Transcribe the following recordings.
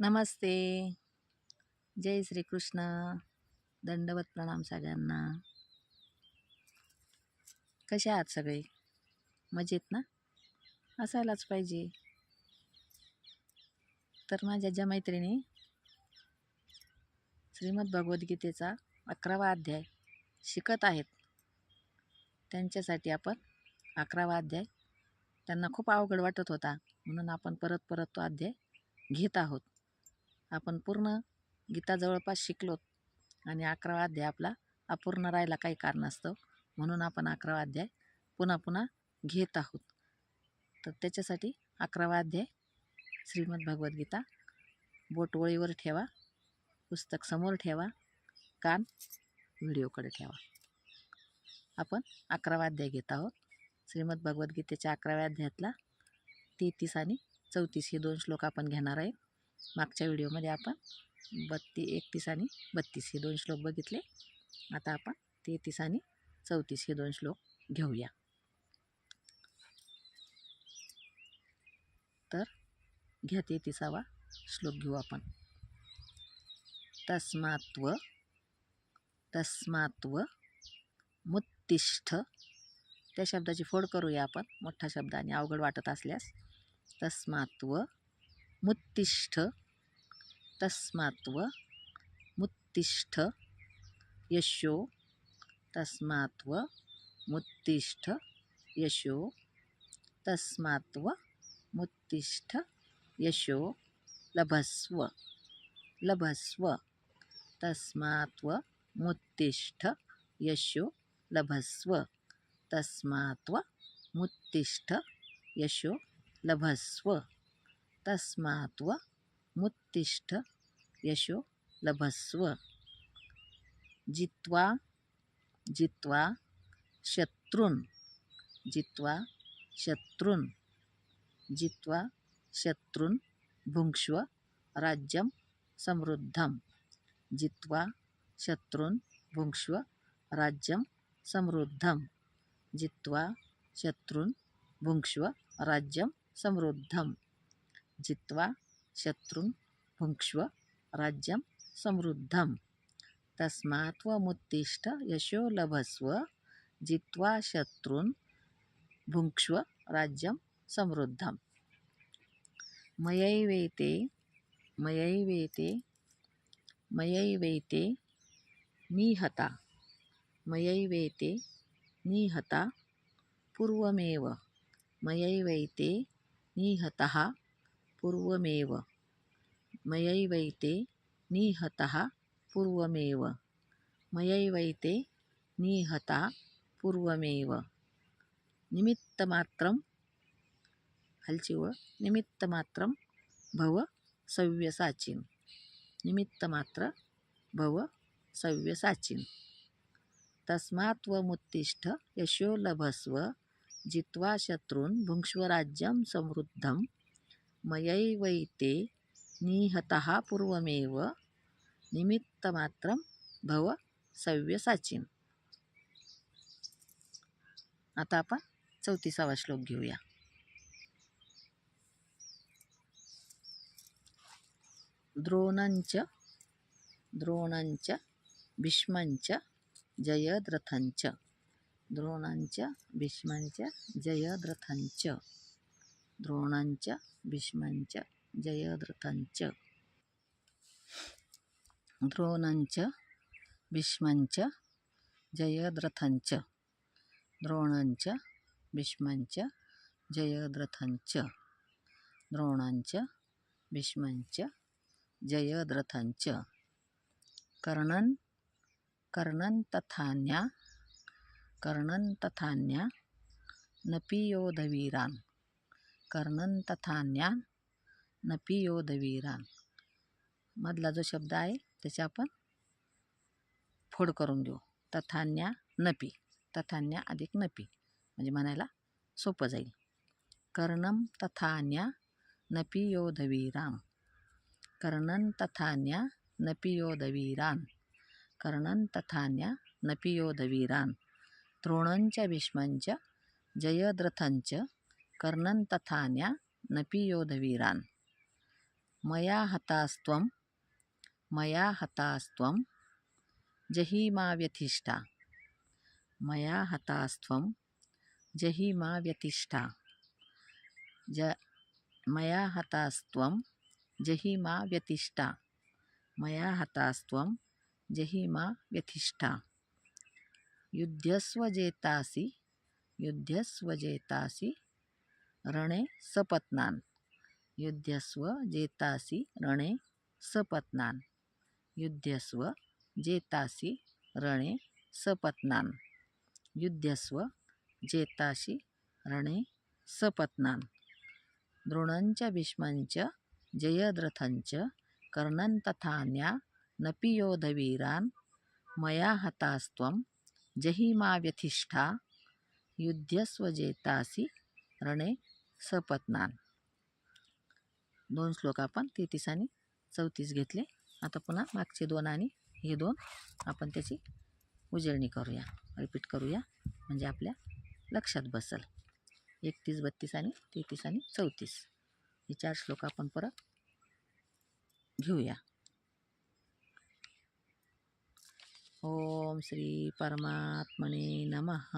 नमस्ते. जय श्रीकृष्ण. दंडवत प्रणाम सगळ्यांना. कसे आहात सगळे? मजेत ना? असायलाच पाहिजे. तर माझ्या ज्या मैत्रिणी श्रीमद भगवद्गीतेचा अकरावा अध्याय शिकत आहेत. त्यांच्यासाठी आपण अकरावा अध्याय त्यांना खूप अवघड वाटत होता. म्हणून आपण परत परत तो अध्याय घेत आहोत. आपण पूर्ण गीता जवळपास शिकलोत आणि अकरावा अध्याय आपला अपूर्ण राहिला काही कारणास्तव. म्हणून आपण अकरावा अध्याय पुन्हा पुन्हा घेत आहोत. तर त्याच्यासाठी अकरावा अध्याय श्रीमद भगवद्गीता बोटवळीवर ठेवा पुस्तक समोर ठेवा कान व्हिडिओकडे ठेवा. आपण अकरावा अध्याय घेत आहोत. श्रीमद भगवद्गीतेच्या अकराव्या अध्यायातला तेहतीस आणि चौतीस हे दोन श्लोक आपण घेणार आहे. मागच्या व्हिडिओमध्ये आपण बत्ती एकतीस आणि बत्तीस हे दोन श्लोक बघितले. आता आपण तेहतीस आणि चौतीस हे दोन श्लोक घेऊया. तर घ्या तेहतीसावा श्लोक घेऊ आपण. तस्मात्व तस्मात्व मुत्तिष्ठ. त्या शब्दाची फोड करूया आपण. मोठा शब्द आणि अवघड वाटत असल्यास. तस्मात्व मुत्तिष्ठ तस्मात्व मुत्तिष्ठ यशो तस्मात्व मुत्तिष्ठ यशो तस्मात्व मुत्तिष्ठ यशो लभस्व लभस्व तस्मात्व मुत्तिष्ठ यशो लभस्व तस्मात्व मुत्तिष्ठ यशो लभस्व। तस्मात्व मुत्तिष्ठ यशो लभस्व। जित्वा जित्वा शत्रून् जित्वा शत्रून् जित्वा शत्रून् भुङ्क्ष्व राज्यं समृद्धं जित्वा शत्रून् भुङ्क्ष्व राज्यं समृद्धं जित्वा शत्रून् भुङ्क्ष्व राज्यं समृद्धम्। जित्वा शत्रून् भुङ्क्ष्व राज्यं समृद्धं तस्मात्त्वमुत्तिष्ठ यशो लभस्व जित्वा शत्रून् भुङ्क्ष्व राज्यं समृद्धं मयैवेते मयैवेते मयैवेते निहता मयैवेते निहता पूर्वमेव मयैवैते निहतः पूर्वमेव। मयैवैते निहतः पूर्वमेव। मयैवैते निहता पूर्वमेव। निमित्तमात्रं हल्चिव। निमित्तमात्रं भव सव्यसाचिन। निमित्तमात्र भव सव्यसाचिन। तस्मात्त्वमुत्तिष्ठ यशो लभस्व। जित्वा शत्रून् भुङ्क्ष्वराज्यं समृद्धं मयैवैते निहतः पूर्वमेव निमित्तमात्रं भव सव्यसाचिन आता आपण चौतीसावा श्लोक घेऊया. द्रोणञ्च द्रोणञ्च भीष्मञ्च जयद्रथञ्च। द्रोणांच भीष्मांच जयद्रथांच द्रोणांच्या भीष्मांच्या जयद्रथांच्या. द्रोणांच्या भीष्मांच्या जयद्रथांच्या. द्रोणांच्या भीष्मांच्या जयद्रथांच्या. द्रोणांच्या भीष्मांच्या जयद्रथांच्या. कर्णन कर्णन तथान्या कर्णन तथान्या नपियोधवीरान. कर्णन तथान्या नपियोधवीरान मधला जो शब्द आहे त्याचे आपण फोड करून घेऊ. तथान्या नपी. तथान्या अधिक नपी. म्हणजे म्हणायला सोपं जाईल. कर्णम तथान्या नपियोधवीराम कर्णन तथान्या नपियोधवीरान कर्णन तथान्या नपियोधवीरान द्रोणंच भीष्मंच जयद्रथंच कर्णन तथान्या नपियोधवीरान मया हतास्त्वं मया हतास्त्वं जहिमा व्यथिष्ठा मया हतास्त्वं जहिमा व्यतिष्ठा ज मया हतास्त्वं जहिमा व्यतिष्ठा मया हतास्त्वं जहिमा व्यथिष्ठा युद्धस्वजेतासि युद्धस्वजेतासि रणे सपत्नान्. युध्यस्व जेतासि रणे सपत्नान्. युध्यस्व जेतासि रणे सपत्नान्. युध्यस्व जेतासि रणे सपत्नान्. द्रोणञ्च भीष्मंच जयद्रथञ्च कर्णन् तथान्या नपि योधवीरान् मया हतास्त्वं जहिमा व्यथिष्ठा युध्यस्वजेतासि रणे सपत्नान दोन श्लोक आपण तेहतीस आणि चौतीस घेतले. आता पुन्हा मागचे दोन आणि हे दोन आपण त्याची उजळणी करूया रिपीट करूया. म्हणजे आपल्या लक्षात बसल. एकतीस बत्तीस आणि तेहतीस आणि चौतीस. हे चार श्लोक आपण परत घेऊया. ओम श्री परमात्मने नमः.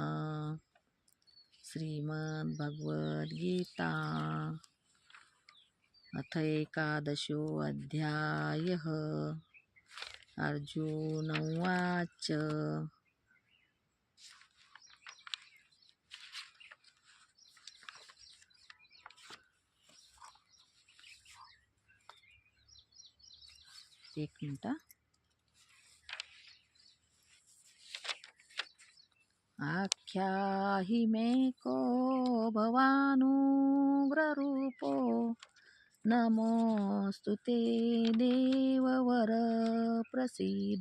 श्रीमद्भगवद्गीता अथ एकादशोऽध्यायः। अर्जुन उवाच। एक मिनटं ख्याहि मे को भवानुग्ररूपो। नमोऽस्तु ते देववर प्रसीद।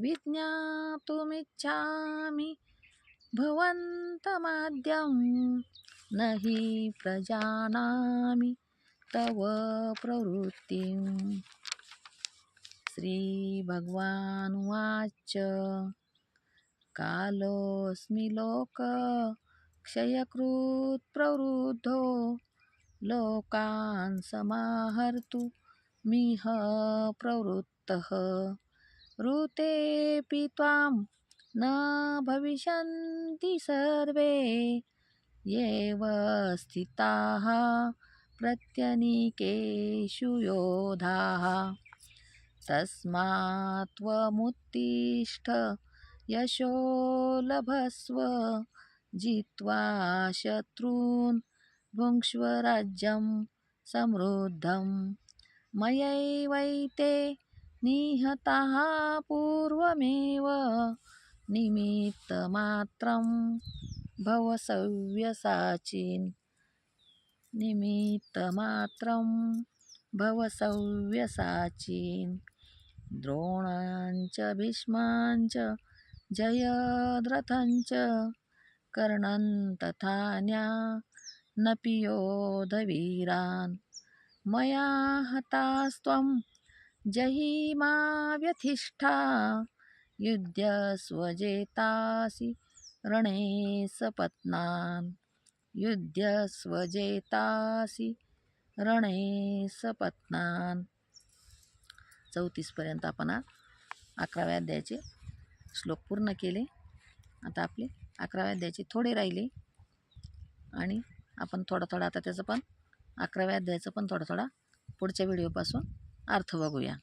विज्ञातुमिच्छामि भवन्तमाद्यं। न हि प्रजानामि तव प्रवृत्तिं श्रीभगवानुवाच। कालोऽस्मि लोकक्षयकृत् प्रवृद्धो। लोकान् समाहर्तु मिह प्रवृत्तः। ऋतेऽपि त्वां न भविष्यन्ति सर्वे। येव स्थिताः प्रत्यनीकेषु योधाः। तस्मात्त्वमुत्तिष्ठ यशो लभस्व जित्वा शत्रून् भुङ्क्ष्व राज्यं समृद्धं। मयैवैते निहताः पूर्वमेव निमित्तमात्रं भवसव्यसाचीन्। निमित्तमात्रं भवसव्यसाचीन्। द्रोणाञ्च भीष्माञ्च जयद्रथञ्च कर्णन् न पियोधवीरान् मया हतास्त्वं जहिमा व्यथिष्ठा युध्यस्वजेतासि रणे सपत्नान् युध्यस्वजेतासि रणे सपत्नान् चौतीसपर्यंत आपण अकराव्या अध्यायाचे श्लोक पूर्ण केले. आता आपले अकराव्या अध्यायाचे थोडे राहिले. आणि आपण थोडा थोडा आता त्याचं पण अकराव्या अध्यायाचं पण थोडा थोडा पुढच्या व्हिडिओपासून अर्थ बघूया.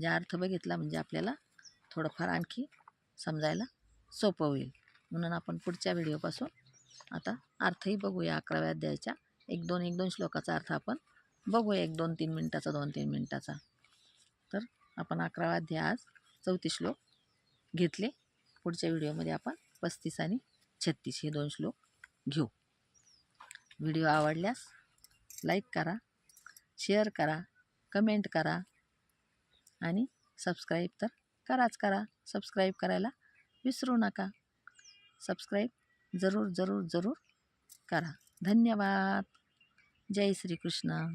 जे अर्थ बघितला म्हणजे आपल्याला थोडंफार आणखी समजायला सोपं होईल. म्हणून आपण पुढच्या व्हिडिओपासून आता अर्थही बघूया अकराव्या अध्यायाच्या एक दोन एक दोन श्लोकाचा अर्थ आपण बघूया. एक दोन तीन मिनटाचा दोन तीन मिनटाचा. तर आपण अकरावा अध्याय आज चौतीस श्लोक घेतले. पुढच्या व्हिडिओमध्ये आपण पस्तीस आणि छत्तीस हे दोन श्लोक घेऊ. व्हिडिओ आवडल्यास लाईक करा शेअर करा कमेंट करा आणि सबस्क्राईब तर कराच करा. सबस्क्राईब करायला विसरू नका. सबस्क्राईब जरूर जरूर जरूर करा. धन्यवाद. जय श्री कृष्ण